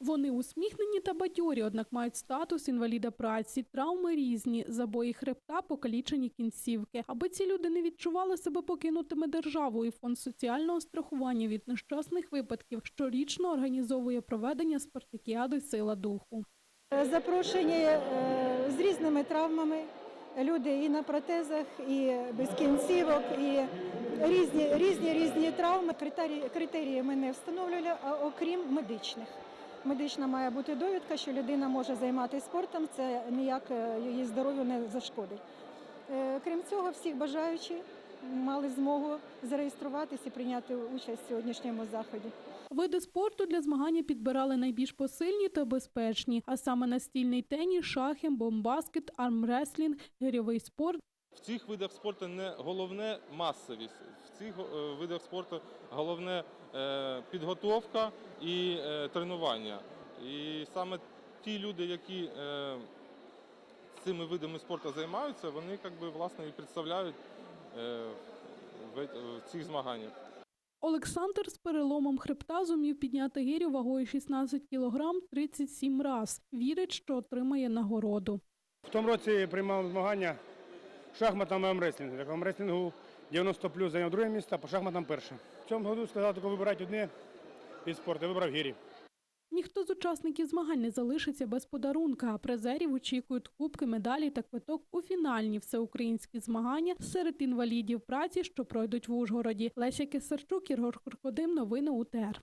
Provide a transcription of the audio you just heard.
Вони усміхнені та бадьорі, однак мають статус інваліда праці, травми різні, забої хребта, покалічені кінцівки. Аби ці люди не відчували себе покинутими державою, фонд соціального страхування від нещасних випадків щорічно організовує проведення спартакіади Сила духу. Запрошені е, з різними травмами. Люди і на протезах, і без кінцівок, і різні різні різні травми. Критерії, критерії ми не встановлювали, окрім медичних. Медична має бути довідка, що людина може займатися спортом, це ніяк е, її здоров'ю не зашкодить. Е, Крім цього, всіх бажаючі мали змогу зареєструватися і прийняти участь в сьогоднішньому заході. Види спорту для змагання підбирали найбільш посильні та безпечні, а саме настільний теніс, шахи, бомбаскет, армреслінг, гирьовий спорт, В цих видах спорту не головне масовість. В цих е, видах спорту головне е, підготовка і е, тренування. І саме ті люди, які цими видами спорту займаються, вони як би, власне і представляють в, в цих змаганнях. Олександр з переломом хребта зумів підняти гирю вагою 16 кг 37 раз. Вірить, що отримає нагороду. В тому році приймав змагання шахматам і амреслінгу. Так, амреслінгу 90 плюс зайняв друге місце, а по шахматам перше. В цьому году сказав, тільки вибирати одне від спорту. Я вибрав гірі. Ніхто з учасників змагань не залишиться без подарунка, а призерів очікують кубки, медалі та квиток у фінальні всеукраїнські змагання серед інвалідів праці, що пройдуть в Ужгороді. Леся Кисарчук, Ігор Крокодим. Новини УТР.